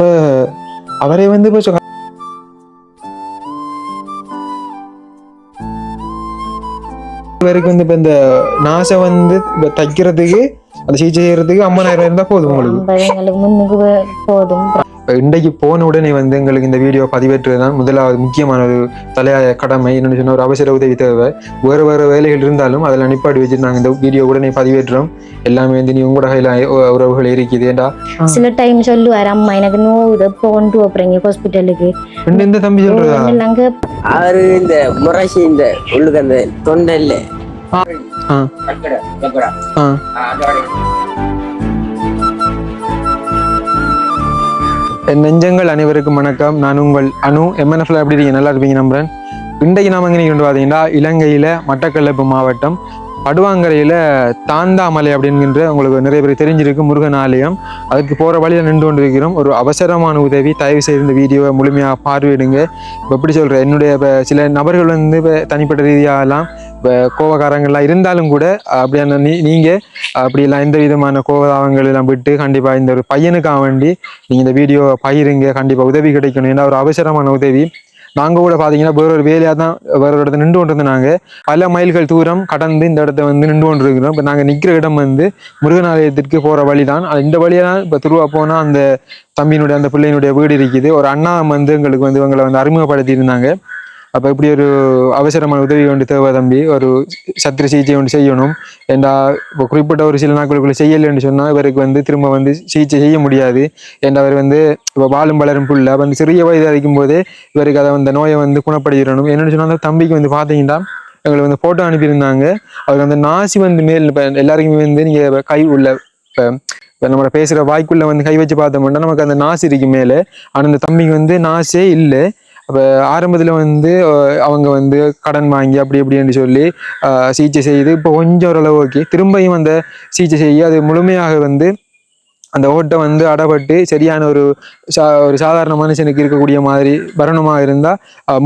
இப்போ அவரே வந்து இப்போ சொ- வந்து இப்போ இந்த நாசை வந்து இப்போ தைக்கிறதுக்கு அந்த சிகிச்சை செய்யறதுக்கு ஐம்பதாயிரம் இருந்தால் போதும் உங்களுக்கு போதும் இன்றைக்கு போன உடனே வந்து எங்களுக்கு இந்த வீடியோ பதிவேற்றுறது தான் முதலாவது முக்கியமான ஒரு தலையாய கடமை. என்னன்னு சொன்ன ஒரு அவசர உதவி தேவை. வேறு வேறு வேலைகள் இருந்தாலும் அதில் நிப்பாட்டி வச்சுட்டு நாங்கள் இந்த வீடியோ உடனே பதிவேற்றுறோம் எல்லாமே வந்து நீ உங்களோட கையில் உறவுகள் இருக்குது. ஏண்டா? சில டைம் சொல்லுவார் அம்மா எனக்கு நோவுது எப்போ கொண்டு போறீங்க ஹாஸ்பிட்டலுக்கு ரெண்டு இந்த தம்பி சொல்றதா? நாங்க அவரு இந்த முரசி இந்த உள்ளுக்கு அந்த தொண்டல்ல ஆ. ஆ. என் நெஞ்சங்கள் அனைவருக்கும் வணக்கம். நான் உங்கள் அணு எம்என்எஃப்ல எப்படி இருக்கீங்க? நல்லா இருப்பீங்க நம்புறேன் இன்றைக்கு நாம எங்கே கொண்டு பார்த்தீங்கன்னா இலங்கையில் மட்டக்களப்பு மாவட்டம் படுவாங்கரையில் தாந்தாமலை அப்படிங்கிற உங்களுக்கு நிறைய பேர் தெரிஞ்சிருக்கு முருகன் ஆலயம் அதுக்கு போகிற வழியில் நின்று கொண்டு இருக்கிறோம் ஒரு அவசரமான உதவி தயவு செய்து இந்த வீடியோவை முழுமையாக பார்வையிடுங்க. இப்போ எப்படி சொல்கிறேன் என்னுடைய சில நபர்கள் வந்து தனிப்பட்ட ரீதியாகலாம் இப்போ கோவக்காரங்கள்லாம் இருந்தாலும் கூட அப்படியான நீ நீங்கள் அப்படிலாம் எந்த விதமான கோவதாவங்கள் எல்லாம் விட்டு கண்டிப்பாக இந்த ஒரு பையனுக்காக வேண்டி நீங்கள் இந்த வீடியோ பயிருங்க கண்டிப்பாக உதவி கிடைக்கணும். ஏன்னா ஒரு அவசரமான உதவி. நாங்கள் கூட பார்த்தீங்கன்னா வேற ஒரு வேலையாக தான் வேற ஒரு இடத்துல நின்று கொண்டு இருந்தாங்க பல மைல்கள் தூரம் கடந்து இந்த இடத்த வந்து நின்று கொண்டு இருக்கிறோம் இப்போ நாங்கள் நிற்கிற இடம் வந்து முருகன் ஆலயத்திற்கு போகிற வழி தான் இந்த வழியெல்லாம் இப்போ திருவா போனால் அந்த தம்பியினுடைய அந்த பிள்ளையினுடைய வீடு இருக்குது. ஒரு அண்ணா வந்து எங்களுக்கு வந்து இவங்களை வந்து அறிமுகப்படுத்தியிருந்தாங்க. அப்போ இப்படி ஒரு அவசரமான உதவி ஒன்று தேவை தம்பி. ஒரு சத்திர சிகிச்சை ஒன்று செய்யணும். ஏண்டா இப்போ குறிப்பிட்ட ஒரு சில நாட்களுக்குள்ள செய்யலைன்னு சொன்னால் இவருக்கு வந்து திரும்ப வந்து சிகிச்சை செய்ய முடியாது. ஏண்டா அவர் வந்து இப்போ வாழும் வளரும் புள்ள. வந்து சிறிய வயது அடிக்கும் போதே இவருக்கு அதை அந்த நோயை வந்து குணப்படுத்திடணும். என்னென்னு சொன்னால் அந்த தம்பிக்கு வந்து பார்த்தீங்கன்னா எங்களுக்கு வந்து ஃபோட்டோ அனுப்பியிருந்தாங்க. அவர் அந்த நாசி வந்து மேல் இப்போ எல்லாருக்குமே வந்து நீங்கள் கை உள்ள இப்போ இப்போ நம்ம பேசுகிற வாய்க்குள்ள வந்து கை வச்சு பார்த்தோம்னா நமக்கு அந்த நாசி இருக்கு மேலே. ஆனால் அந்த தம்பிக்கு வந்து நாசே இல்லை. அப்போ ஆரம்பத்தில் வந்து அவங்க வந்து கடன் வாங்கி அப்படி இப்படின்னு சொல்லி சிகிச்சை செய்து இப்போ கொஞ்சம் ஓரளவு ஓகே. திரும்பியும் அந்த சிகிச்சை செய்ய அது முழுமையாக வந்து அந்த ஓட்டை வந்து அடப்பட்டு சரியான ஒரு சா ஒரு சாதாரண மனுஷனுக்கு இருக்கக்கூடிய மாதிரி வரணுமாக இருந்தால்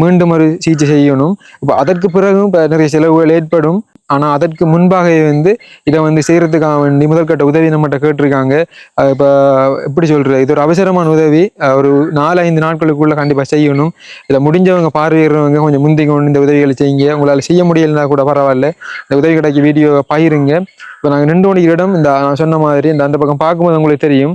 மீண்டும் ஒரு சிகிச்சை செய்யணும். இப்போ அதற்கு பிறகும் இப்போ நிறைய செலவுகள் ஏற்படும். ஆனால் அதற்கு முன்பாகவே வந்து இதை வந்து செய்கிறதுக்காக வேண்டி முதற்கட்ட உதவி நம்மகிட்ட கேட்டிருக்காங்க. இப்போ எப்படி சொல்கிறது இது ஒரு அவசரமான உதவி. ஒரு நாலு ஐந்து நாட்களுக்குள்ளே கண்டிப்பாக செய்யணும். இதை முடிஞ்சவங்க பார்வையிடுறவங்க கொஞ்சம் முந்தி கொண்டு இந்த உதவிகளை செய்யுங்க. உங்களால் செய்ய முடியலைன்னா கூட பரவாயில்ல. இந்த உதவி கிடைக்க வீடியோவை பயிருங்க இப்போ நாங்கள் நின்று கொண்டிருக்கிற இடம் இந்த நான் சொன்ன மாதிரி இந்த அந்த பக்கம் பார்க்கும்போது உங்களுக்கு தெரியும்.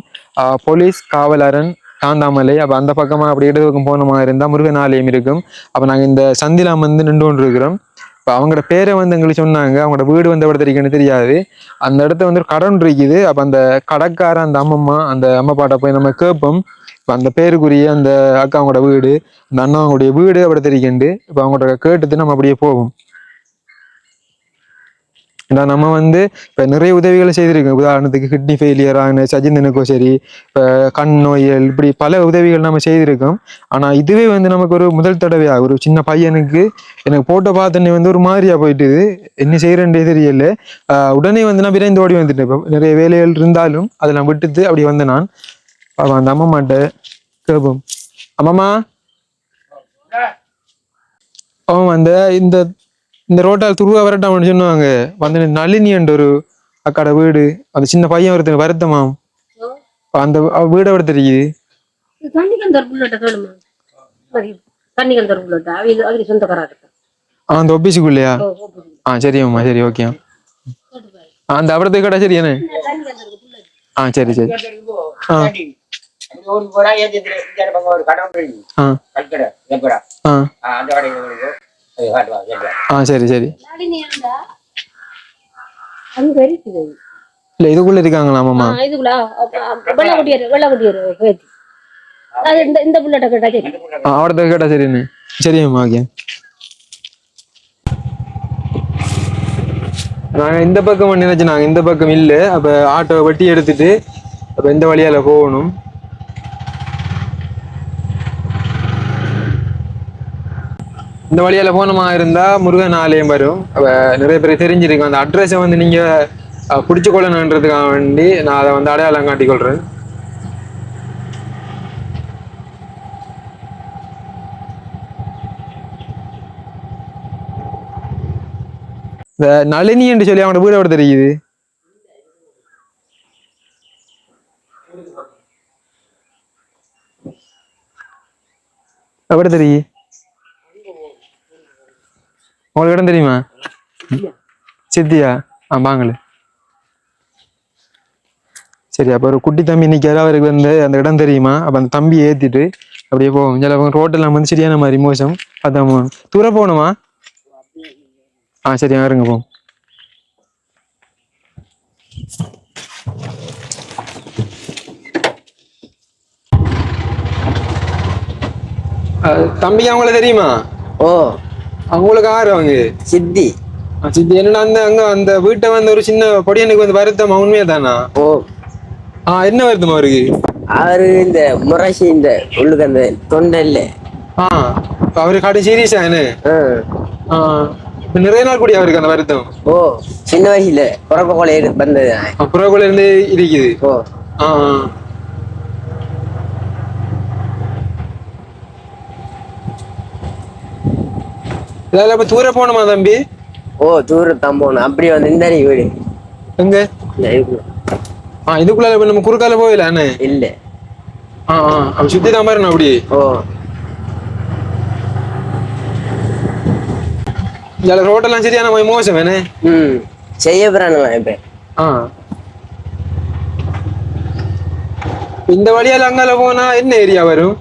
போலீஸ் காவலரன் தாந்தாமலை அப்போ அந்த பக்கமாக அப்படி இடது பக்கம் போன மாதிரி இருந்தால் முருகன் ஆலயம் இருக்கும். அப்போ நாங்கள் இந்த சந்திலாம் வந்து நின்று கொண்டு இருக்கிறோம் இப்போ அவங்களோட பேரை வந்து எங்களுக்கு சொன்னாங்க. அவங்களோட வீடு வந்து எவ்வளோ தெரியும்னு தெரியாது. அந்த இடத்த வந்து ஒரு கடன் இருக்குது. அப்போ அந்த கடைக்கார அந்த அம்மம்மா அந்த அம்மா பாட்டை போய் நம்ம கேட்போம். இப்போ அந்த பேருக்குரிய அந்த அக்காவோட வீடு அந்த அவங்களுடைய வீடு அப்படி தெரியுண்டு இப்போ அவங்கள்ட்ட கேட்டுட்டு நம்ம அப்படியே போவோம். ஏன்னா நம்ம வந்து இப்போ நிறைய உதவிகளை செய்திருக்கோம். உதாரணத்துக்கு கிட்னி ஃபெயிலியர் ஆன சஜிந்தனுக்கோ சரி இப்போ கண் நோய்கள் இப்படி பல உதவிகள் நம்ம செய்திருக்கோம். ஆனால் இதுவே வந்து நமக்கு ஒரு முதல் தடவையா ஒரு சின்ன பையனுக்கு எனக்கு போட்டோ பார்த்தோன்னே வந்து ஒரு மாதிரியா போயிட்டுது. என்ன செய்யறேன்றே தெரியல. உடனே வந்து நான் விரைந்து ஓடி வந்துட்டேன். இப்போ நிறைய வேலைகள் இருந்தாலும் அதை நான் விட்டுட்டு அப்படி வந்தேன் நான். பாப்பா அந்த அம்மாட்ட கேட்போம். அம்மாமா அவன் அந்த இந்த இந்த ரோட்டால் துருவா வரட்டாமன்னு சொல்லுவாங்க வந்து நளினி என்ற ஒரு அக்காட வீடு. அந்த சின்ன பையன் ஒருத்தன் வருத்தமாம். அந்த வீடு எവിടെ தெரியுது அந்த ஆபீஸுக்குள்ளயா ஆ சரி அம்மா சரி ஓகே. அந்த அவரத்துக்கு கடை சரி என்ன? ஆ சரி சரி. ஆ. ஒரு கடை. ஆ. ஆ. அந்த ஆ சரி சரி. இல்ல இதுக்குள்ள இருக்காங்களா மாமா? இதுக்குள்ள வெள்ள குட்டியர் வெள்ள குட்டியர் கேட்டு. அது இந்த இந்த புள்ளட்ட கேட்டா சரி. சரின்னு. சரி அம்மா ஓகே. நாங்க இந்த பக்கம் நினைச்சு நாங்க இந்த பக்கம் இல்ல. அப்ப ஆட்டோ வட்டி எடுத்துட்டு அப்ப இந்த வழியால போகணும். இந்த வழியால் போனமா இருந்தா முருகன் ஆலயம் வரும். நிறைய பேர் தெரிஞ்சிருக்கும். அந்த அட்ரஸை வந்து நீங்க பிடிச்சி கொள்ளணுன்றதுக்காக வேண்டி நான் அதை வந்து அடையாளம் காட்டிக்கொள்கிறேன் இந்த நளினி என்று சொல்லி அவனோட வீடு எவ்வளோ தெரியுது? எப்படி தெரியுது? உங்களுக்கு இடம் தெரியுமா? சித்தியா? ஆ வாங்களே. சரி அப்போ ஒரு குட்டி தம்பி நிற்காரு அவருக்கு வந்து அந்த இடம் தெரியுமா? அப்போ அந்த தம்பி ஏற்றிட்டு அப்படியே போவோம். சில ரோட்டெல்லாம் வந்து சரியான மாதிரி மோசம். அதான் தூரம் போகணுமா? ஆ சரி இருங்க போவோம். தம்பி அவங்கள தெரியுமா? ஓ. அவங்களுக்கு ஆறு அவங்க. சித்தி. சித்தி என்னடா அந்த அங்க அந்த வீட்டை வந்து ஒரு சின்ன பொடியனுக்கு வந்து வருத்தமா உண்மையா தானா ஓ. ஆ என்ன வருத்தமா அவருக்கு அவரு இந்த முரசி இந்த உள்ளுக்கு அந்த தொண்டல்ல ஆ அவரு காட்டு சீரியஸா என்ன? நிறைய நாள் கூடிய அவருக்கு அந்த வருத்தம். ஓ சின்ன வயசுல பிறக்க கொலை வந்தது. அப்புறம் இருந்து இருக்குது ஓ. ஆ. இதால இப்ப தூர போகணுமா தம்பி? ஓ தூரத்தான் போகணும். அப்படி வந்து இந்த வீடு எங்க. ஆ இதுக்குள்ள இப்ப நம்ம குறுக்கால அண்ணே? இல்ல. ஆ ஆ அப்ப சுத்தி தான் பாருண்ணா அப்படி ஓ. இதில் ரோட்டெல்லாம் சரியான மாதிரி மோசம் வேணே ம் செய்ய போறானுங்களா இப்ப? ஆ. இந்த வழியால அங்கால போனா என்ன ஏரியா வரும்?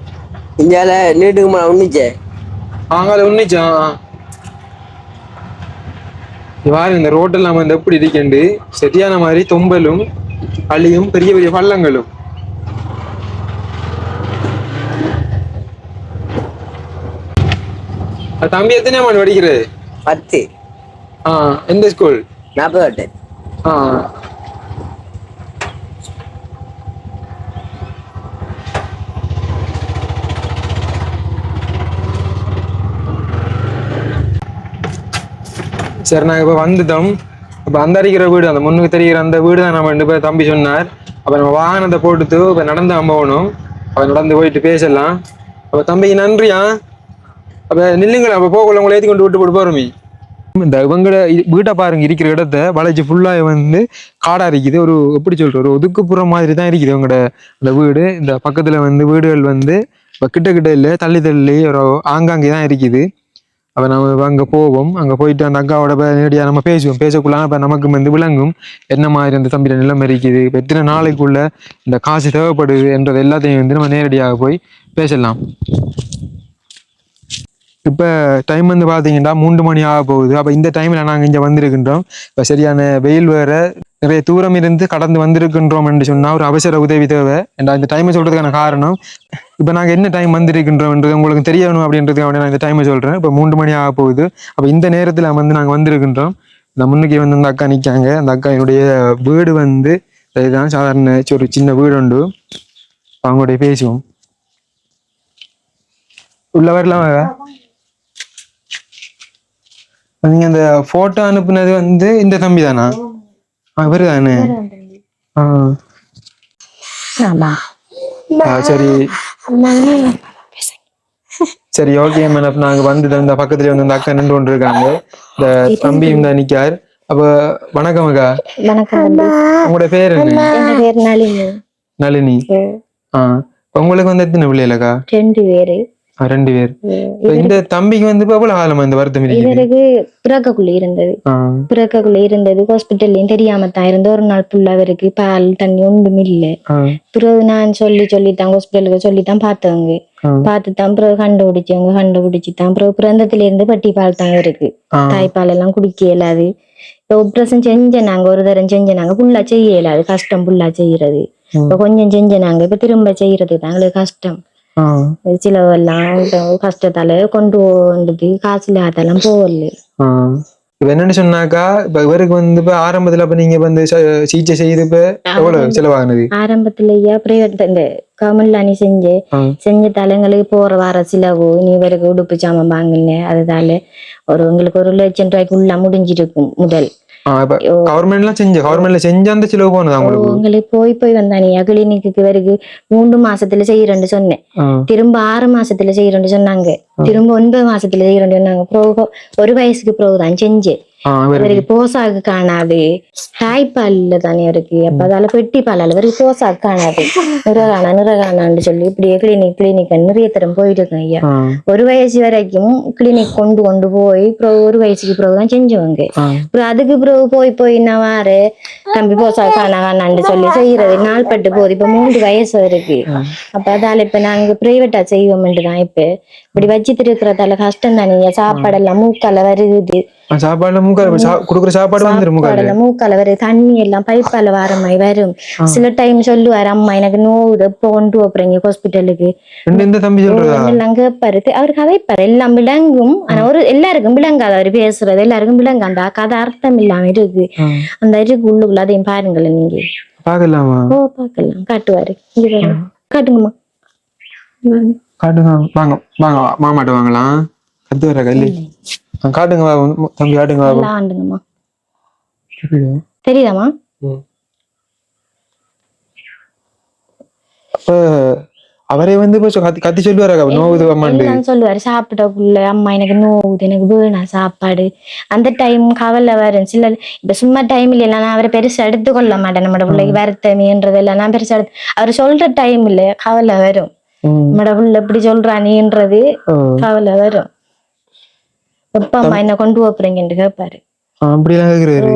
இந்தியால நீட்டுக்கு மேல ஒண்ணுச்சே அங்கால உன்னிச்சா வாரு இந்த ரோட்டெல்லாம் வந்து எப்படி இருக்கண்டு? சரியான மாதிரி தொம்பலும் அழியும் பெரிய பெரிய பள்ளங்களும். தம்பி எத்தனை மணி படிக்கிறது? பத்து. ஆ எந்த ஸ்கூல் நாற்பது ஆ. சரி நாங்கள் இப்போ வந்துட்டோம். இப்போ அந்த அடிக்கிற வீடு அந்த முன்னுக்கு தெரிகிற அந்த வீடு தான் நம்ம ரெண்டு பேர் தம்பி சொன்னார். அப்போ நம்ம வாகனத்தை போட்டுட்டு இப்போ நடந்து போகணும். அப்போ நடந்து போயிட்டு பேசலாம். அப்போ தம்பிக்கு நன்றியா? அப்போ நில்லுங்களேன். அப்போ போகல உங்களை ஏற்றி கொண்டு விட்டு போட்டு போகிறோமே இந்த இவங்கள வீட்டை பாருங்க. இருக்கிற இடத்த வளைச்சி ஃபுல்லாக வந்து காடாக இருக்குது ஒரு எப்படி சொல்கிற ஒரு ஒதுக்குப்புற மாதிரி தான் இருக்குது இவங்களோட அந்த வீடு. இந்த பக்கத்தில் வந்து வீடுகள் வந்து இப்போ கிட்ட கிட்ட இல்லை தள்ளி தள்ளி ஒரு ஆங்காங்கே தான் இருக்குது. அப்போ நம்ம அங்கே போவோம். அங்கே போயிட்டு அந்த அக்காவோட நேரடியாக நம்ம பேசுவோம். பேசக்குள்ள இப்போ நமக்கு வந்து விளங்கும். என்ன மாதிரி அந்த தம்பியோட நிலம் இருக்குது? இப்போ எத்தனை நாளைக்குள்ள இந்த காசு தேவைப்படுது என்றது எல்லாத்தையும் வந்து நம்ம நேரடியாக போய் பேசலாம். இப்போ டைம் வந்து பார்த்தீங்கன்னா மூன்று மணி ஆக போகுது அப்போ இந்த டைமில் நாங்கள் இங்கே வந்திருக்கின்றோம். இப்போ சரியான வெயில் வேறு. நிறைய தூரம் இருந்து கடந்து வந்திருக்கின்றோம் என்று சொன்னால் ஒரு அவசர உதவி தேவை. என்ற இந்த டைமை சொல்கிறதுக்கான காரணம்? இப்போ நாங்கள் என்ன டைம் வந்திருக்கின்றோம்ன்றது உங்களுக்கு தெரியணும் அப்படின்றதுக்காக நான் இந்த டைமை சொல்கிறேன் இப்போ மூன்று மணி ஆக போகுது. அப்போ இந்த நேரத்தில் வந்து நாங்கள் வந்திருக்கின்றோம். இந்த முன்னுக்கு வந்து அந்த அக்கா நிற்காங்க அந்த அக்கா என்னுடைய வீடு வந்து இதுதான் சாதாரண ஒரு சின்ன வீடு உண்டு. அவங்களுடைய பேசுவோம். உள்ள வரலாம் நீங்கள் அந்த ஃபோட்டோ அனுப்புனது வந்து இந்த தம்பி தானா இவர் தானே சரி. சரி ஓகே மேடம். நாங்க வந்து இந்த பக்கத்துல வந்து இந்த அக்கா நின்று கொண்டு இருக்காங்க இந்த தம்பி இந்த நிக்கார். அப்ப வணக்கம் அக்கா. வணக்கம் உங்களோட பேர் என்ன? என் பேர் நளினி. நளினி. ஆ உங்களுக்கு வந்து எத்தனை பிள்ளைகளக்கா ரெண்டு பேரு. ரெண்டு பேர். இந்த தம்பிக்கு வந்து எவ்வளவு காலமா இந்த வருத்தம் இவருக்கு பிறக்கக்குள்ள இருந்தது. பிறக்கக்குள்ள இருந்தது. ஹாஸ்பிட்டல்லையும் தெரியாம தான் இருந்த ஒரு நாள் ஃபுல்லா அவருக்கு பால் தண்ணி ஒன்றும் இல்லை. பிறகு நான் சொல்லி சொல்லித்தான் ஹாஸ்பிட்டலுக்கு சொல்லித்தான் பார்த்தவங்க. ஆ. பார்த்து தான் பிறகு கண்டுபிடிச்சவங்க கண்டுபிடிச்சு தான் பிறகு பிறந்ததுல இருந்து பட்டி பால் தான் இருக்கு. தாய்ப்பால் எல்லாம் குடிக்க இயலாது இப்போ ஆப்ரேஷன் செஞ்ச நாங்க ஒரு தரம் செஞ்ச நாங்க ஃபுல்லா செய்ய இயலாது கஷ்டம் ஃபுல்லா செய்யறது. இப்ப கொஞ்சம் செஞ்ச நாங்க இப்ப திரும்ப செய்யறது தான் எங்களுக்கு கஷ்டம். இந்த கஷ்டத்தால கொண்டு வந்தது காசு இல்லாதெல்லாம் போகல ஆ. இப்ப என்னன்னு சொன்னாக்கா இப்ப இவருக்கு வந்து இப்ப ஆரம்பத்துல இப்ப நீங்க வந்து சிகிச்சை செய்து இப்ப எவ்வளவு செலவாகுனது ஆரம்பத்திலேயே பிரைவேட் இந்த நீ செஞ்சு. செஞ்ச தலைங்களுக்கு போற வர செலவு நீ இவருக்கு உடுப்பு சாமான் வாங்கின அதனால ஒரு உங்களுக்கு ஒரு லட்சம் ரூபாய்க்குள்ள முடிஞ்சிருக்கும் முதல் கவர்மெண்ட்லாம் செஞ்ச கவர்மெண்ட்ல செஞ்ச அந்த செலவு போனதா உங்களுக்கு உங்களுக்கு போய் போய் வந்தானியா கிளினிக்கு வரைக்கு மூன்று மாசத்துல செய்யறேன்னு சொன்னேன். திரும்ப ஆறு மாசத்துல செய்யறேன்னு சொன்னாங்க திரும்ப ஒன்பது மாசத்துல செய்யறேன்னு சொன்னாங்க பிறகு ஒரு வயசுக்கு ஆ இவருக்கு போசாக்கு காணாது. தாய்ப்பால் இல்ல தானே இருக்கு அப்ப அதால பெட்டி பாலால இவருக்கு போசாக்கு காணாது. நிறகானா நிறகானான்னு சொல்லி இப்படியே கிளினிக் கிளினிக் நிறைய தரம் போயிட்டு ஐயா. ஆ, ஒரு வயசு வரைக்கும் கிளினிக் கொண்டு கொண்டு போய் அப்புறம் ஒரு வயசுக்கு பிறகு தான் செஞ்சவங்க. அப்புறம் அதுக்கு பிறகு போய் போய் நான் வாரு. தம்பி போசா காணா காணான்னு சொல்லி செய்யறது நாள் பட்டு போகுது. இப்ப மூன்று வயசு இருக்கு. அப்ப அதால இப்ப நாங்க பிரைவேட்டா செய்வோம்ட்டு தான் இப்ப. இப்படி வச்சிட்டு இருக்கிறதால கஷ்டம் தானே சாப்பாடெல்லாம் மூக்கால வருது சாப்பாடுல மூக்கால குடுக்குற சாப்பாடு வந்துரு மூக்கால மூக்கால வருது தண்ணி எல்லாம் பைப்பால வர மாதிரி வரும் சில டைம் சொல்லுவாரு அம்மா எனக்கு நோவுது எப்போ கொண்டு போறீங்க ஹாஸ்பிட்டலுக்கு இந்த தம்பி சொல்றதா எல்லாம் கேட்பாரு அவர் கதைப்பாரு எல்லாம் விளங்கும் ஆனா ஒரு எல்லாருக்கும் விளங்காது அவர் பேசுறது எல்லாருக்கும் விளங்கு அந்த கதை அர்த்தம் இல்லாம இருக்கு அந்த இருக்கு உள்ளுக்குள்ள அதையும் பாருங்களேன் நீங்க பாக்கலாமா ஓ பாக்கலாம் காட்டுவாரு. காட்டுங்கம்மா காட்டுங்க வாங்க வாங்க மாமாட்ட வாங்கலாம் கத்து வர கல்லி காட்டுங்க தம்பி காட்டுங்க ஆண்டுங்கம்மா. தெரியுதாம்மா? அப்ப அவரே வந்து இப்ப கத்தி கத்தி சொல்லுவாரா நோவுது அம்மாண்டு சொல்லுவாரு சாப்பிடக்குள்ள அம்மா எனக்கு நோவுது எனக்கு வேணாம் சாப்பாடு. அந்த டைம் கவலை வரும் சில இப்ப சும்மா டைம்ல எல்லாம் நான் அவரை பெருசா எடுத்துக்கொள்ள மாட்டேன். நம்ம பிள்ளைக்கு வருத்தமேன்றது எல்லாம் நான் பெருசா எடுத்து அவர் சொல்ற டைம்ல கவலை வரும். ம். நம்மட புள்ள இப்படி சொல்றானேன்றது கவலை வரும். எப்ப அம்மா என்ன கொண்டு போறீங்கன்னு கேட்பாரு அப்படிலாம் கேக்குறாரு.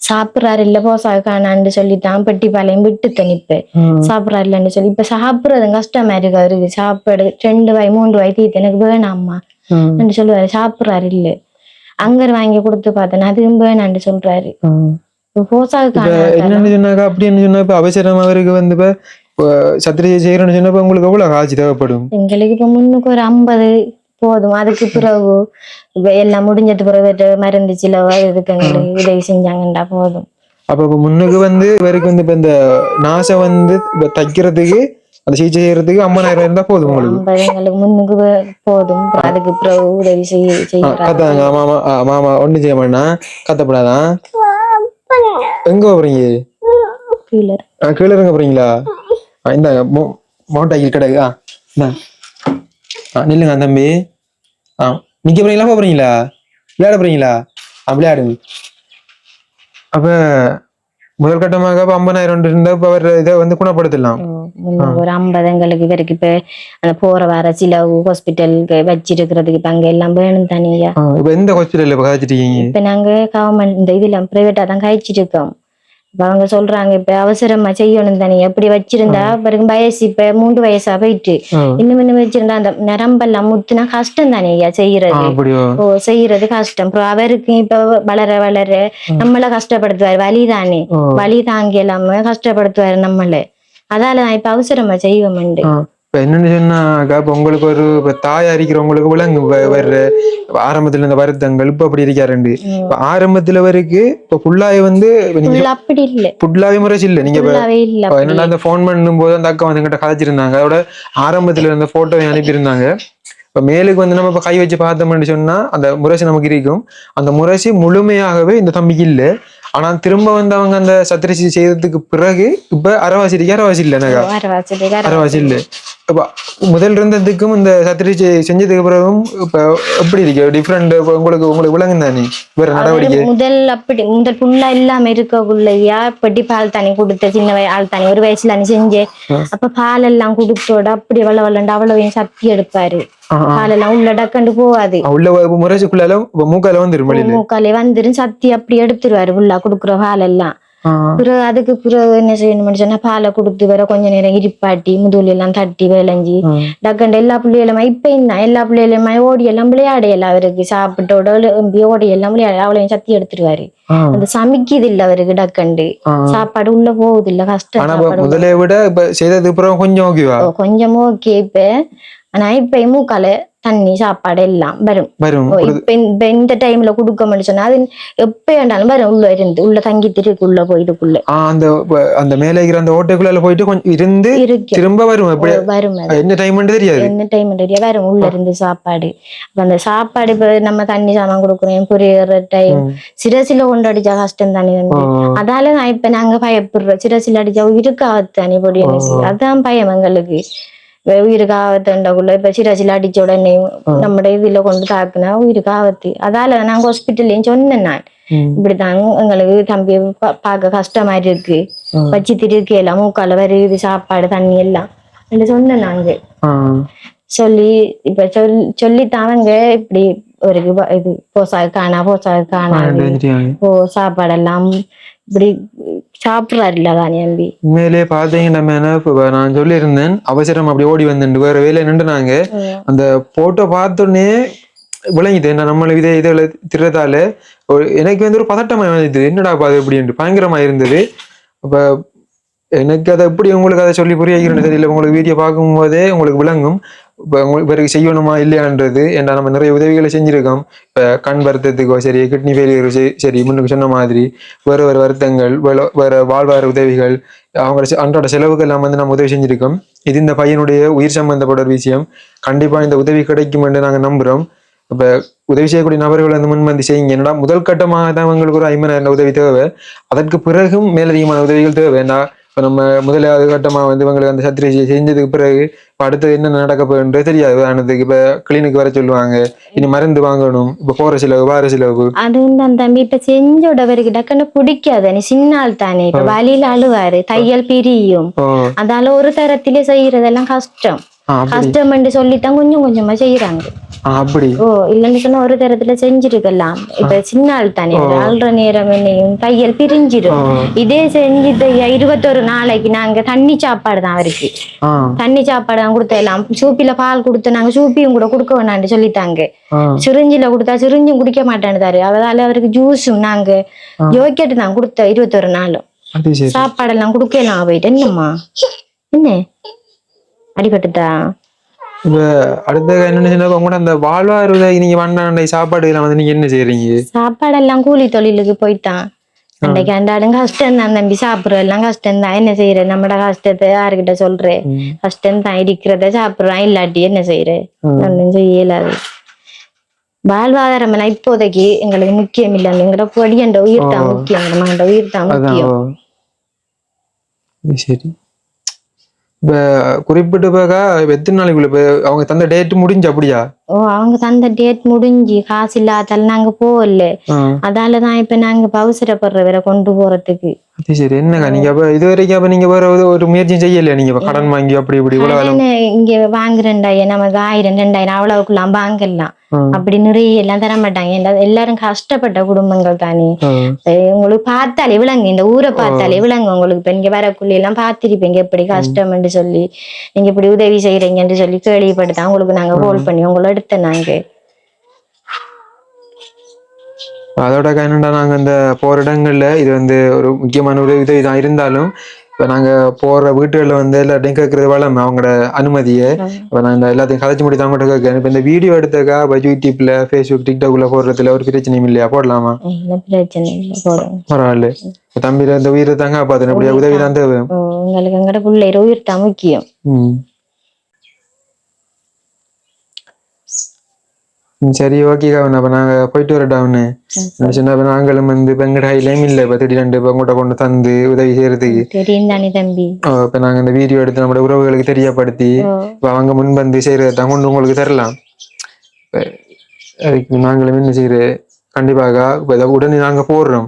சாப்பிடுறாரு இல்ல போசா காணான்னு சொல்லிட்டான். பெட்டி பாலையும் விட்டு தனிப்பேன். சாப்பிடுறாரு இல்லைன்னு சொல்லி இப்ப சாப்பிடுறது கஷ்டமா இருக்கு. அவருக்கு சாப்பாடு ரெண்டு வாய் மூன்று வாய் தீத்து எனக்கு வேணாம்மா சொல்லுவாரு. சாப்பிடுறாரு இல்ல. அங்கர் வாங்கி கொடுத்து பார்த்தேன். அதுவும் வேணான்னு சொல்றாரு. என்னன்னு சொன்னாக்கா அப்படின்னு சொன்னா இப்ப அவசரம் அவருக்கு வந்து இப்ப சத்திரியை செய்யறோம்னு சொன்னப்ப உங்களுக்கு எவ்வளவு காட்சி தேவைப்படும்? எங்களுக்கு இப்ப முன்னுக்கு ஒரு ஐம்பது போதும். அதுக்கு பிறகு எல்லாம் முடிஞ்சது பிறகு மருந்து சிலவா இதுக்கு உதவி செஞ்சாங்கண்டா போதும். அப்ப முன்னுக்கு வந்து இவருக்கு வந்து இப்ப இந்த நாசம் வந்து தைக்கிறதுக்கு அந்த சிகிச்சை செய்யறதுக்கு ஐம்பதாயிரம் இருந்தா போதும் உங்களுக்கு? எங்களுக்கு முன்னுக்கு போதும். அதுக்கு பிறகு உதவி செய்ய கத்தாங்க. மாமா மாமா ஒண்ணும் செய்ய மாட்டா கத்தப்படாதான் எங்க போறீங்க? கீழே. கீழே இறங்க போறீங்களா? இந்தாங்க மவுண்டாயில் கிடக்கு. இந்தாங்க ஆ நில்லுங்க தம்பி. ஆ நிக்க போறீங்களா? போக போறீங்களா? விளையாட போறீங்களா? ஆ விளையாடுங்க. அப்ப முதல் கட்டமாக இப்ப ஐம்பதாயிரம் இருந்தா இப்ப அவர் இதை வந்து குணப்படுத்தலாம். ஒரு ஐம்பது எங்களுக்கு இவருக்கு இப்ப அந்த போற வர சிலவு ஹாஸ்பிட்டலுக்கு வச்சிருக்கிறதுக்கு இப்ப அங்க எல்லாம் வேணும் தனியா. இப்ப எந்த ஹாஸ்பிட்டல்ல இப்ப காய்ச்சிட்டு இப்ப நாங்க கவர்மெண்ட் இந்த இதுல பிரைவேட்டா தான் காய்ச்சிட்டு இருக்கோம். அவங்க சொல்றாங்க இப்ப அவசரமா செய்யணும் தானே. எப்படி வச்சிருந்தா பிறகு வயசு இப்ப மூன்று வயசா போயிட்டு. இன்னும் இன்னும் வச்சிருந்தா அந்த நரம்பெல்லாம் முத்துனா கஷ்டம் தானே ஐயா செய்யறது. ஓ செய்யறது கஷ்டம். அப்புறம் அவருக்கு இப்ப வளர வளர நம்மள கஷ்டப்படுத்துவாரு. வலி தானே. வலி தாங்கி எல்லாமே கஷ்டப்படுத்துவாரு நம்மள. அதால நான் இப்ப அவசரமா செய்வோம்ண்டு ஆ, இப்ப என்னன்னு சொன்னாக்கா இப்ப உங்களுக்கு ஒரு இப்ப தாய் அரிக்கிறவங்களுக்கு விலங்கு வர்ற ஆரம்பத்துல இந்த வருத்தங்கள் இப்ப அப்படி இருக்காருண்டு. இப்ப ஆரம்பத்துல வரைக்கும் இப்ப ஃபுல்லாவே வந்து அப்படி இல்ல. ஃபுல்லாவே முறைச்சு இல்ல. நீங்க இப்ப. என்னன்னா அந்த ஃபோன் பண்ணும்போது அந்த அக்கா வந்து எங்கிட்ட கதைச்சிருந்தாங்க அதோட ஆரம்பத்துல இருந்த போட்டோ அனுப்பியிருந்தாங்க. இப்ப மேலுக்கு வந்து நம்ம இப்ப கை வச்சு பார்த்தோம்னு சொன்னா அந்த முரசு நமக்கு இருக்கும். அந்த முரசு முழுமையாகவே இந்த தம்பிக்கு இல்ல. ஆனா திரும்ப வந்து அவங்க அந்த சத்திரிசி செய்யறதுக்கு பிறகு இப்ப அரைவாசி இருக்கு அரைவாசி இல்ல. அரைவாசி இல்ல. இப்ப முதல் இருந்ததுக்கும் இந்த சத்திரிசி செஞ்சதுக்கு பிறகும் இப்ப எப்படி இருக்கு? டிஃப்ரெண்ட் உங்களுக்கு உங்களுக்கு விளங்கும் தானே? வேற நடவடிக்கை? முதல் அப்படி முதல் ஃபுல்லா இல்லாம இருக்கக்குள்ளயா? பெட்டி பால் தண்ணி கொடுத்த சின்ன ஆள் தண்ணி ஒரு வயசுல செஞ்சு. அப்ப பால் எல்லாம் கொடுத்தோட அப்படி வள வளண்டு அவ்வளவையும் சக்தி எடுப்பாரு. பால் எல்லாம் உள்ள டக்கண்டு போவாது. உள்ள இப்ப மூக்கால வந்துரும் மூக்காலே வந்துரும் சத்தி அப்படி எடுத்துருவாரு ஃபுல்லா குடுக்குற பால் எல்லாம் பிறகு அதுக்கு பிறகு என்ன செய்யணும்னு சொன்னா பாலை கொடுத்து வர கொஞ்ச நேரம் இரிப்பாட்டி முதுகுல எல்லாம் தட்டி விளைஞ்சி. டக்கண்டு எல்லா பிள்ளைகளுமே இப்ப என்ன எல்லா பிள்ளைகளுமே ஓடி எல்லாம் விளையாடையெல்லாம் அவருக்கு. சாப்பிட்டோட எம்பி ஓடி எல்லாம் விளையாட அவளையும் சத்தி எடுத்துருவாரு. அந்த சமைக்குது இல்ல அவருக்கு டக்கண்டு. சாப்பாடு உள்ள போகுது இல்ல கஷ்டம். முதலை விட இப்ப அப்புறம் கொஞ்சம் கொஞ்சம் ஓகே இப்ப. ஆனா இப்ப மூக்கால தண்ணி சாப்பாடு எல்லாம் வரும் வரும் இப்ப இந்த- டைம்ல குடுக்க முடியும் சொன்னா அது எப்ப வேண்டாலும் வரும் உள்ள இருந்து உள்ள தங்கி திருக்குள்ள போயிட்டுக்குள்ள ஆ, அந்த அந்த மேலே இருக்கிற அந்த ஓட்டைக்குள்ள போயிட்டு கொஞ்சம் இருந்து திரும்ப வரும் வரும். என்ன டைம் தெரியாது எந்த டைம் ரெடியா வரும் உள்ள இருந்து சாப்பாடு அந்த சாப்பாடு இப்ப நம்ம தண்ணி சாமான் கொடுக்குறோம் புரியுற டைம். சிரசில கொண்டு அடிச்சா கஷ்டம் தானே அதால நான் இப்ப நாங்க பயப்படுறோம் சிரசில அடிச்சா இருக்கா தனி பொடி அதான் பயம் எங்களுக்கு உயிருக்கு ஆபத்துண்டக்குள்ள இப்ப சிராசில அடிச்ச உடனே நம்ம இதுல கொண்டு தாக்குனா உயிருக்கு ஆபத்து அதால நாங்க ஹாஸ்பிட்டல்லையும் சொன்னேன் நான் ம். இப்படித்தான் எங்களுக்கு தம்பி பா- பார்க்க கஷ்டமா இருக்கு. வச்சு திருக்கு எல்லாம் மூக்கால வருது சாப்பாடு தண்ணி எல்லாம் சொன்னேன் நாங்க. சொல்லி இப்ப சொல் சொல்லித்தாவங்க இப்படி ஒரு இது- போசாக்கு காணா ஆ, காணா. ஓ சாப்பாடெல்லாம் இப்படி சாப்பிடுறாரு இல்ல தானே நம்பி உண்மையிலேயே பாத்தீங்கன்னா மேல நான் சொல்லியிருந்தேன் அவசரம் அப்படி ஓடி வந்துட்டு வேற வேலை நின்றுனாங்க. அந்த போட்டோ பார்த்தோன்னே விளங்கிது என்ன நம்மளுக்கு இதே இதில் திறதால ஒரு எனக்கு வந்து ஒரு பதட்டமா இருந்தது என்னடா அது அப்படின்ட்டு பயங்கரமா இருந்தது. அப்ப எனக்கு அதை எப்படி உங்களுக்கு அதை சொல்லி புரிய வைக்கிறேன்னு தெரியல. உங்களுக்கு வீடியோ பார்க்கும்போதே உங்களுக்கு விளங்கும். இப்போ உங்களுக்கு பிறகு செய்யணுமா இல்லையான்றது. ஏன்னா நம்ம நிறைய உதவிகளை செஞ்சுருக்கோம். இப்போ கண் வருத்தத்துக்கோ சரி கிட்னி ஃபெயிலியர் சரி முன்னுக்கு சொன்ன மாதிரி வேறு வேறு வருத்தங்கள் வேறு வாழ்வார உதவிகள் அவங்க செ- அன்றாட செலவுக்கு எல்லாம் வந்து நம்ம உதவி செஞ்சுருக்கோம். இது இந்த பையனுடைய உயிர் சம்பந்தப்பட்ட ஒரு விஷயம். கண்டிப்பாக இந்த உதவி கிடைக்கும் என்று நாங்கள் நம்புகிறோம் இப்போ உதவி செய்யக்கூடிய நபர்கள் வந்து முன் வந்து செய்யுங்க. என்னடா முதல் கட்டமாக தான் அவங்களுக்கு ஒரு ஐம்பதாயிரம் உதவி தேவை. அதற்கு பிறகும் மேலதிகமான உதவிகள் தேவை. நான் இப்ப நம்ம முதலாவது கட்டமா வந்து இவங்களுக்கு அந்த சத்திரை செஞ்சதுக்கு பிறகு இப்ப அடுத்தது என்ன நடக்க போகுன்றது தெரியாது. உதாரணத்துக்கு இப்ப கிளினிக் வர சொல்லுவாங்க. இனி மருந்து வாங்கணும். இப்ப போற செலவு வார செலவு அது வந்து அந்த தம்பி இப்ப செஞ்சோடவருக்கு டக்குன்னு பிடிக்காது. நீ சின்னால் தானே. இப்ப வழியில அழுவாரு. தையல் பிரியும். அதால ஒரு தரத்திலே செய்யறதெல்லாம் கஷ்டம். கஷ்டம் சொல்லித்தான் கொஞ்சம் கொஞ்சமா செய்யறாங்க அப்படி. ஓ இல்லைன்னு சொன்னா ஒரு தரத்துல செஞ்சிருக்கலாம். இப்ப சின்ன ஆள் தானே அல்ற நேரம் என்னையும் தையல் பிரிஞ்சிடும். இதே செஞ்சு இருபத்தொரு நாளைக்கு நாங்க தண்ணி சாப்பாடு தான் அவருக்கு. தண்ணி சாப்பாடு தான் கொடுத்தெல்லாம். சூப்பில பால் கொடுத்து நாங்க சூப்பியும் கூட கொடுக்க வேணாம்னு சொல்லிட்டாங்க. ஆ. சிரிஞ்சில கொடுத்தா சிரிஞ்சும் குடிக்க மாட்டேன்னுதாரு அதனால அவருக்கு ஜூஸும் நாங்க யோக்கிட்டு தான் கொடுத்த இருபத்தொரு நாளும். சாப்பாடெல்லாம் கொடுக்கலாம் போயிட்டு. என்னம்மா? என்ன? அடிபட்டுதா இப்ப அடுத்த என்ன சொன்னா உங்களோட அந்த வாழ்வாருத நீங்க பண்ண சாப்பாடு எல்லாம் வந்து நீங்க என்ன செய்றீங்க? சாப்பாடெல்லாம் கூலி தொழிலுக்கு போயிட்டான். அன்றைக்கு அன்றாடம் கஷ்டம் தான் தம்பி சாப்பிடுறோம் எல்லாம் கஷ்டம் தான். என்ன செய்யற? நம்மட கஷ்டத்தை யாருக்கிட்ட சொல்றேன் கஷ்டம் தான். இருக்கிறத சாப்பிடுறான். இல்லாட்டி என்ன செய்யற? ஒன்றும் செய்யலாது. வாழ்வாதாரம் எல்லாம் இப்போதைக்கு எங்களுக்கு முக்கியம் இல்லை. எங்களோட பொடியண்ட உயிர் தான் முக்கியம். எங்க மகண்ட உயிர் தான் முக்கியம். சரி. இப்ப குறிப்பிட்டு பார்க்க இப்ப எத்தனை நாளைக்குள்ள அவங்க தந்த டேட் முடிஞ்சு அப்படியா? ஓ அவங்க தந்த டேட் முடிஞ்சு காசு இல்லாதால நாங்க போகல. ஆ, அதாலதான் இப்ப நாங்க அவசரப்படுற வேற கொண்டு போறதுக்கு. அது சரி என்னக்கா நீங்க அப்ப இது வரைக்கும் அப்ப நீங்க வேற ஒரு- முயற்சியும் செய்யலையா நீங்க? கடன் வாங்கி அப்படி இப்படி இவ்வளவு இங்க வாங்குறேன்டா நமக்கு ஆயிரம் ரெண்டாயிரம் அவ்வளவுக்குலாம் வாங்கலாம். அப்படி நிறைய எல்லாம் தர மாட்டாங்க. எல்லா- எல்லாரும் கஷ்டப்பட்ட குடும்பங்கள் தானே. உங்களுக்கு பார்த்தாலே விளங்கு. இந்த ஊரை பார்த்தாலே விளங்கு உங்களுக்கு. இப்ப இங்க வரக்குள்ள எல்லாம் பார்த்திருப்பீங்க. எப்படி கஷ்டம்னு சொல்லி. நீங்க இப்படி உதவி செய்யறீங்கன்னு சொல்லி கேள்விப்பட்டுதான் உங்களுக்கு நாங்க கால் பண்ணி உங்களை எடுத்த நாங்க. அதோட என்னடா நாங்க இந்த போற இடங்கள்ல இது வந்து ஒரு முக்கியமான ஒரு உதவி தான் இருந்தாலும் இப்ப நாங்க போற வீட்டுகள்ல வந்து எல்லாத்தையும் கேட்கறது வளம் அவங்களோட அனுமதியை. இப்ப நான் இந்த எல்லாத்தையும் கதைச்சு முடி தான் கேட்கறேன் இப்ப இந்த வீடியோ எடுத்தக்கா இப்ப யூடியூப்ல ஃபேஸ்புக் டிக்டாக்ல போடுறதுல ஒரு பிரச்சனையும் இல்லையா? போடலாமா? பரவாயில்ல. இப்ப தம்பி இந்த உயிரை தாங்க அப்படியே உதவி தான். தேவை. உங்களுக்கு உயிர் தான் முக்கியம் ம். ம், சரி ஓகேக்கா அப்ப நாங்க போயிட்டு வரட்டாவுன்னு சொன்னா இப்ப நாங்களும் வந்து இப்ப எங்கட இல்ல. இப்ப திடீரெண்டு இப்ப உங்கள்கிட்ட கொண்டு தந்து உதவி செய்யறதுக்கு. தெரியும் தானே தம்பி. ஓ, இப்ப நாங்க இந்த வீடியோ எடுத்து நம்மளோட உறவுகளுக்கு தெரியப்படுத்தி இப்ப அவங்க முன் வந்து செய்யறதை தான் கொண்டு உங்களுக்கு தரலாம். அதுக்கு நாங்களும் என்ன செய்யறது? கண்டிப்பாக உடனே நாங்க போடுறோம்.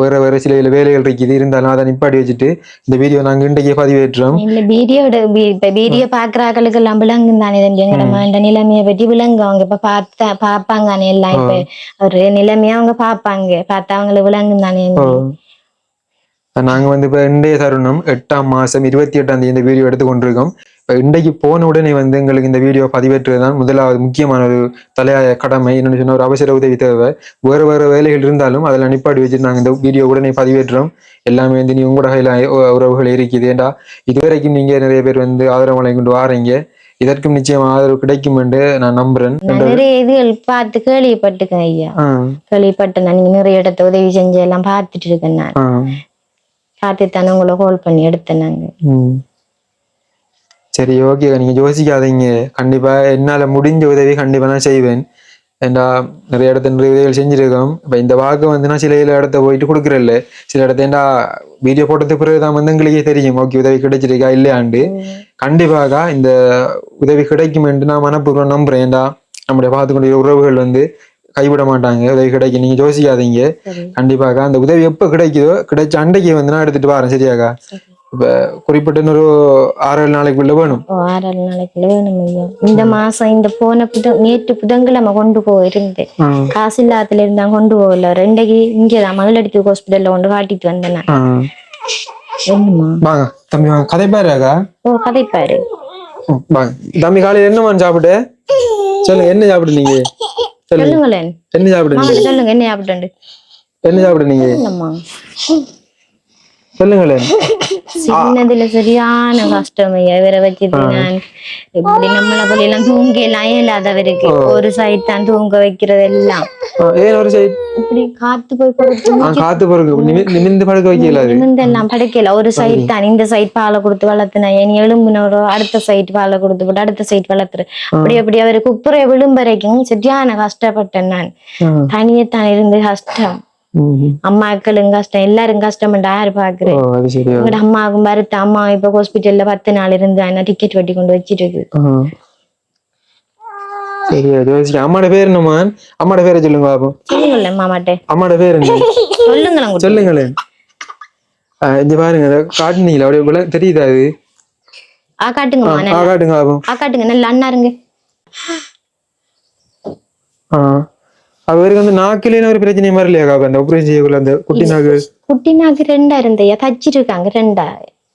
வேற வேற சில வேலைகள் இருக்குது. இருந்தாலும் அதை நிப்பாட்டி வச்சுட்டு இந்த வீடியோ நாங்க இன்றைக்கே பதிவேற்றோம். இல்ல வீடியோட இப்ப வீடியோ பாக்குறாக்களுக்கு எல்லாம் விளங்கும் தானே எங்கட மாண்ட நிலைமைய பற்றி விளங்கு அவங்க இப்ப பார்த்தா பாப்பாங்க எல்லாம். இப்ப ஒரு நிலைமையா அவங்க பாப்பாங்க பார்த்தா அவங்களுக்கு விளங்கும் தானே ஓ. நாங்க வந்து இப்ப இன்றைய தருணம் எட்டாம் மாசம் இருபத்தி எட்டாம் தேதி இந்த வீடியோ எடுத்து கொண்டிருக்கோம் இப்ப இன்றைக்கு போன உடனே வந்து எங்களுக்கு இந்த வீடியோ பதிவேற்றுவது தான் முதலாவது முக்கியமான ஒரு தலையாய கடமை. என்னன்னு சொன்ன ஒரு அவசர உதவி தேவை. வேறு வேறு வேலைகள் இருந்தாலும் அதில் நிப்பாடி வச்சுட்டு நாங்க இந்த வீடியோ உடனே பதிவேற்றோம் எல்லாமே வந்து நீ உங்களோட கையில உறவுகள் இருக்குது. ஏண்டா இதுவரைக்கும் நீங்க நிறைய பேர் வந்து ஆதரவு வழங்கி கொண்டு வாரீங்க. இதற்கும் நிச்சயம் ஆதரவு கிடைக்கும் என்று நான் நம்புறேன். நிறைய இதுகள் பார்த்து கேள்விப்பட்டுக்கேன் ஐயா. கேள்விப்பட்டேன் நீங்க நிறைய இடத்த உதவி செஞ்சு எல்லாம் பார்த்துட்டு இருக்கேன் நான். ஆ, பார்த்து தானே உங்களை கால் பண்ணி எடுத்தேன் நாங்க. சரி ஓகே நீங்க யோசிக்காதீங்க. கண்டிப்பா என்னால முடிஞ்ச உதவி கண்டிப்பா நான் செய்வேன். ஏண்டா நிறைய இடத்துல நிறைய உதவிகள் செஞ்சிருக்கோம். இப்போ இந்த வாக்கு வந்து நான் சில இடத்த போயிட்டு கொடுக்குறல்ல சில இடத்த ஏண்டா வீடியோ போட்டதுக்கு பிறகு தான் வந்து எங்களுக்கே தெரியும். ஓகே உதவி கிடைச்சிருக்கா இல்லையாண்டு கண்டிப்பாக இந்த உதவி கிடைக்கும் என்று நான் மனப்பூர்வம் நம்புறேன். ஏண்டா நம்முடைய பார்த்துக்கூடிய உறவுகள் வந்து கைவிட மாட்டாங்க. உதவி கிடைக்கும் நீங்க யோசிக்காதீங்க. சரி. கண்டிப்பாக அந்த உதவி எப்போ கிடைக்குதோ கிடைச்ச அன்றைக்கு வந்து நான் எடுத்துட்டு வரேன். சரியாக்கா? சரி. இப்ப குறிப்பிட்ட இன்னொரு ஆறு ஏழு நாளைக்குள்ள வேணும். ஓ ஆறாறு நாளைக்குள்ள வேணும் ஐயா. இந்த மாசம் இந்த போன புத நேற்று புதன்கிழமை கொண்டு போயிருந்தேன் காசு இல்லாததுல இருந்தா கொண்டு போகல. ரெண்டைக்கு இங்கதான் மகளடிக்கு ஹாஸ்பிட்டல்ல கொண்டு காட்டிட்டு வந்தேன் வாங்க தம்பி வாங்க. கதை பாருக்கா ஓ கதைப்பாரு தம்பி காலையில என்னமான்னு சாப்பிட்டு? சொல்லுங்க என்ன சாப்பிடு நீங்க சொல்லுங்க சொல்லுங்களேன். என்ன சாப்பிடு மாமா நீங்க? சொல்லுங்க என்ன சாப்பிட்டு என்ன சாப்பிடு நீங்க? என்னம்மா? சொல்லுங்களேன். சின்னதுல சரியான கஷ்டம் ஐயா இவரை வச்சுட்டு நான். இப்படி நம்மள போல எல்லாம் தூங்க எல்லாம் இயலாதவருக்கு ஒரு சைட் தான் தூங்க வைக்கிறது எல்லாம் ஏன் ஒரு சைடு இப்படி காத்து போய் படுத்து காத்து பிறகு நிமி- நிமிர்ந்து படுக்க வைக்கல அது. நிமிந்தெல்லாம் படைக்கல. ஒரு சைட் தான். இந்த சைட் பாலை கொடுத்து வளர்த்துனா இனி எலும்புனோட அடுத்த சைட் பாலை கொடுத்து போட்டு அடுத்த சைட் வளர்த்துரு. அப்படி அப்படி அவர் குப்புற விழும் வரைக்கும் சரியான கஷ்டப்பட்டேன் நான். ஆ. தனியத்தான் இருந்து கஷ்டம். அம்மாக்களும் கஷ்டம் எல்லாரும் கஷ்டம் யாரு பாக்குறேன் அம்மாவுக்கும் வருத்த அம்மா இப்ப ஹாஸ்பிட்டல்ல பத்து நாள் இருந்து ஆனா டிக்கெட் வெட்டி கொண்டு வச்சிருக்கு ஆ. சரியா யோசிக்க அம்மாட பேர் அம்மாட பேரை சொல்லுங்க பாப்போம் சொல்லுங்களேன் மாமாட்டே. அம்மாட பேர் என்ன? சொல்லுங்களேன். சொல்லுங்களேன் ஆ, இங்க பாருங்க காட்டுனீங்களா? அப்படியே தெரியுதா அது? ஆ ஆ. காட்டுங்க பாப்போம் ஆ காட்டுங்க நல்லா அண்ணாருங்க ஆ. அவருக்கு வந்து நாக்கிலேன்னு ஒரு பிரச்சனை மாதிரி இல்லையா அந்த ஆபரேஷன் செய்யக்குள்ள அந்த குட்டி நாக்கு குட்டி நாக்கு ரெண்டா இருந்தையா தச்சிருக்காங்க ரெண்டா.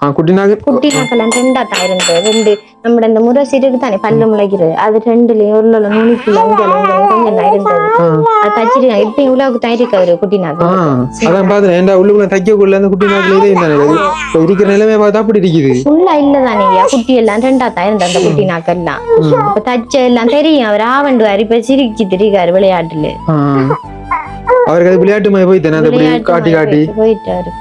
ஆ குட்டி நாக்கு குட்டி நாக்கெல்லாம் ரெண்டா தான் இருந்து ரெண்டு நம்ம இந்த முறை சிறுக்கு தானே பல்லு முளைக்கிறது அது ரெண்டுலயும் ஒரு நுனிக்குள்ள அங்கே கொஞ்சம் இருந்தது அது தச்சிருக்காங்க இப்ப இவ்வளவுக்கு தான் இருக்கு அவரு குட்டி நாக்கு ஆ அதான் பாத்துறேன் ஏன்டா உள்ளுக்குள்ள தைக்கக்குள்ள அந்த குட்டி நாக்குல இதே இப்ப இருக்கிற நிலைமை பார்த்தா அப்படி இருக்குது ஃபுல்லா இல்லதானேயா குட்டி எல்லாம் ரெண்டா தான் இருந்த அந்த குட்டி நாக்கெல்லாம் இப்ப தச்ச எல்லாம் தெரியும் அவர் ஆவண்டுவாரு இப்ப சிரிச்சு திரிகாரு விளையாட்டுல ஆ. அவருக்கு அது விளையாட்டு மாதிரி போய் தானே அதை அப்படி விளையாட்டு காட்டி காட்டி போயிட்டு- போயிட்டாரு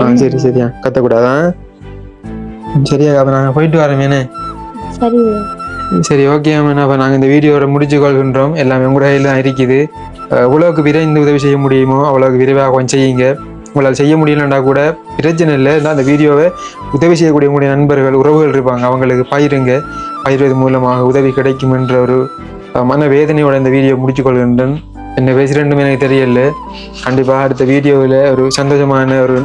ஆ சரி சரியா. கத்தக்கூடாதா? சரியா அப்ப நாங்க போயிட்டு வரோமேனே சரி. சரி ஓகே மேம் அப்போ நாங்கள் இந்த வீடியோவை முடிச்சு கொள்கின்றோம். எல்லாமே உங்களோட கையில் தான் இருக்குது. அஹ் எவ்வளவுக்கு விரைந்து உதவி செய்ய முடியுமோ அவ்வளோக்கு விரைவாக கொஞ்சம் செய்யுங்க. உங்களால் செய்ய முடியலன்னா கூட பிரச்சனை இல்லை. அந்த வீடியோவை உதவி செய்யக்கூடிய உங்களுடைய நண்பர்கள் உறவுகள் இருப்பாங்க. அவங்களுக்கு பயிருங்க பயிர்வது மூலமாக உதவி கிடைக்கும் என்ற ஒரு மன வேதனையோட இந்த வீடியோ முடிச்சு கொள்கின்றேன். என்ன பேசுகிறேன்னு எனக்கு தெரியல. கண்டிப்பாக அடுத்த வீடியோவில் ஒரு சந்தோஷமான ஒரு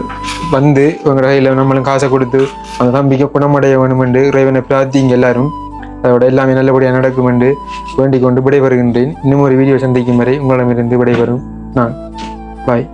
வந்து உங்கள் கையில் நம்மளும் காசை கொடுத்து அந்த நம்பிக்கை குணமடைய வேணும் இறைவனை பிரார்த்திங்க எல்லாரும். அதோட எல்லாமே நல்லபடியாக நடக்கும் என்று வேண்டிக் கொண்டு விடைபெறுகின்றேன். இன்னும் ஒரு வீடியோ சந்திக்கும் வரை உங்களிடமிருந்து விடைபெறும் நான். பாய்